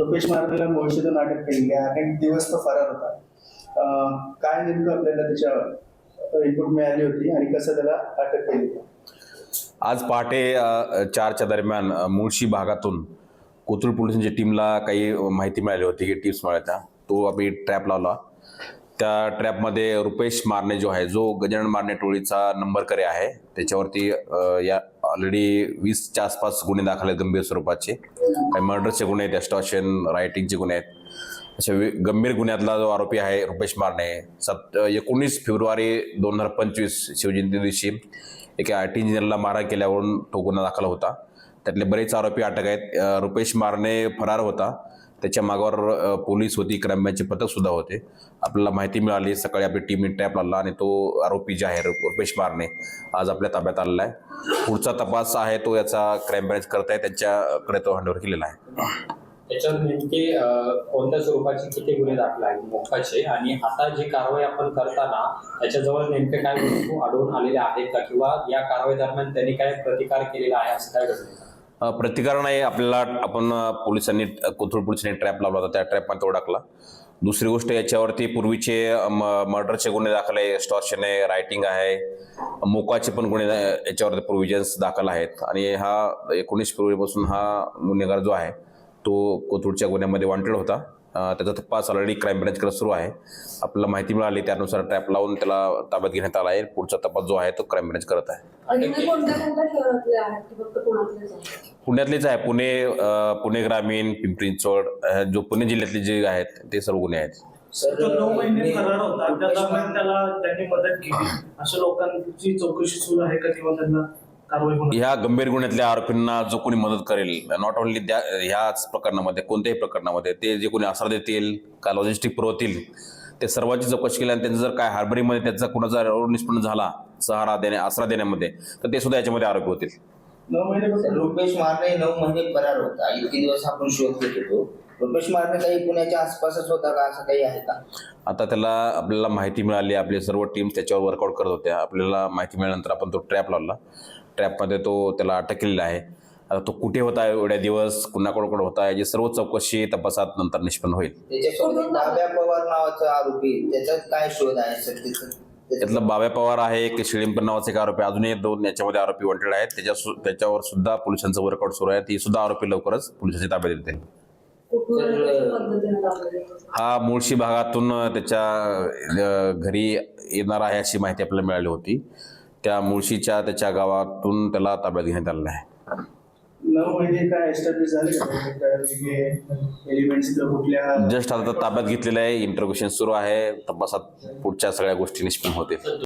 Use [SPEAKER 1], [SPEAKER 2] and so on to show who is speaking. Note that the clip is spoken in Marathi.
[SPEAKER 1] लोकेश महाराजांना मुळशीतून अटक केलेली आहे. अनेक दिवस तो फरार होता. काय नेमकं आपल्याला त्याच्या रिपोर्ट मिळाली होती आणि कसं त्याला अटक केली
[SPEAKER 2] आज पहाटे चारच्या दरम्यान मुळशी भागातून कोथरूड पोलिसांच्या टीमला काही माहिती मिळाली होती की टिप्स मिळाल्या तो आम्ही ट्रॅप लावला. त्या ट्रॅपमध्ये रुपेश मारणे जो आहे जो गजानन मारणे टोळीचा नंबर करे आहे त्याच्यावरती या ऑलरेडी वीसच्या आसपास गुन्हे दाखल आहेत गंभीर स्वरूपाचे. काही मर्डरचे गुन्हे आहेत एक्स्टॉशन रायटिंगचे गुन्हे आहेत. अशा गंभीर गुन्ह्यातला जो आरोपी आहे रुपेश मारणे सत एकोणीस फेब्रुवारी दोन हजार पंचवीस शिवजयंती दिवशी एका आय टी इंजिनियरला मारा केल्यावरून तो गुन्हा दाखल होता. त्यातले बरेच आरोपी अटक आहेत. रुपेश मारणे फरार होता. त्याच्या मागावर पोलीस होती क्राईम पथक सुद्धा होते. आपल्याला माहिती मिळाली सकाळी आपली टीमने टॅप लागला आणि तो आरोपी जे आहे रुपेश मारणे आज आपल्या ताब्यात आलेला आहे. पुढचा तपास आहे तो याचा क्राईम ब्रँच करत आहे त्यांच्याकडे तो हँडओव्हर केलेला आहे.
[SPEAKER 3] त्याच्यावर नेमके कोणत्या स्वरूपाचे किती गुन्हे दाखल आहेत मोक्काचे आणि आता जी कारवाई आपण करताना त्याच्याजवळ नेमके काय वस्तू आढळून आलेल्या आहेत का? किंवा या कारवाई दरम्यान त्यांनी काय प्रतिकार केलेला आहे असं काय घडलं
[SPEAKER 2] प्रतिकार नाही आपल्याला आपण पोलिसांनी कोथरूड पोलिसांनी ट्रॅप लावला होता त्या ट्रॅपमध्ये तो टाकला दुसरी गोष्ट याच्यावरती पूर्वीचे म- मर्डरचे गुन्हे दाखल आहे स्टॉर्शन आहे रायटिंग आहे मोकाचे पण गुन्हे याच्यावरती प्रोव्हिजन्स दाखल आहेत. आणि हा एकोणीस फेब्रुवारीपासून हा गुन्हेगार जो आहे तो कोथरूडच्या गुन्ह्यामध्ये वॉन्टेड होता. त्याचा तपास ऑलरेडी क्राईम ब्रँचकडे सुरू आहे. आपल्याला माहिती मिळाली त्यानुसार ट्रॅप लावून त्याला ताब्यात घेण्यात आला आहे. पुढचा तपास जो आहे तो क्राईम ब्रँच करत आहे.
[SPEAKER 4] पुण्यातलेच
[SPEAKER 2] आहे. पुणे पुणे ग्रामीण पिंपरी चिंचवड अ, जो पुणे जिल्ह्यातले जे आहेत ते सर्व गुन्हे आहेत.
[SPEAKER 5] तो नऊ महिने फरार होता. त्या दरम्यान त्याला त्यांनी मदत केली. अशा लोकांची चौकशी सुरू आहे का किंवा त्यांना
[SPEAKER 2] ह्या गंभीर गुन्ह्यातल्या आरोपींना जो कोणी मदत करेल नॉट ओन्ली त्या ह्याच प्रकरणामध्ये कोणत्याही प्रकरणामध्ये ते जे कोणी आसरा देतील का लॉजिस्टिक पुरवतील ते सर्वांची चौकशी केली आणि त्यांचं जर काय हार्बरीमध्ये त्याचा कुणाचा रोड निष्पन्न झाला सहारा देणे आसरा देण्यामध्ये तर ते सुद्धा याच्यामध्ये आरोपी होतील.
[SPEAKER 1] नऊ महिने फक्त
[SPEAKER 6] रुपेश मारणे नऊ महिने फरार होता. इतके दिवस आपण शोध घेत होतो. रुपेश मारणे काही पुण्याच्या आसपासच होता का? असं काही आहे का?
[SPEAKER 2] आता त्याला आपल्याला माहिती मिळाली आपले सर्व टीम्स त्याच्यावर वर्कआउट करत होत्या. आपल्याला माहिती मिळाल्यानंतर आपण तो ट्रॅप लावला. ट्रॅपमध्ये तो त्याला अटक केलेला आहे. आता तो कुठे होता एवढ्या दिवस कुणाकडे होता याची सर्व चौकशी तपासात नंतर निष्पन्न होईल.
[SPEAKER 6] बाब्या पवार नावाचा आरोपी त्याचा काय शोध आहे
[SPEAKER 2] त्यातलं बाब्या पवार आहे एक शिळिंपर नावाचे एक आरोपी अजूनही दोन याच्यामध्ये आरोपी वॉन्टेड आहेत. त्याच्या सु- त्याच्यावर सुद्धा पोलिसांचं वर्कआउट सुरू आहे. ती सुद्धा आरोपी लवकरच पोलिसांच्या ताब्यात येतील
[SPEAKER 4] कुठून आणि कशा पद्धतीने दाखवले
[SPEAKER 2] हा मुळशी भागातून त्याच्या अ, घरी येणार आहे अशी माहिती आपल्याला मिळाली होती. त्या मुळशीच्या त्याच्या गावातून त्याला ताब्यात घेण्यात आलेलं आहे. जस्ट आता ताब्यात घेतलेलं आहे इंटरोगेशन सुरू आहे तपासात पुढच्या सगळ्या गोष्टी निष्पन्न होतील.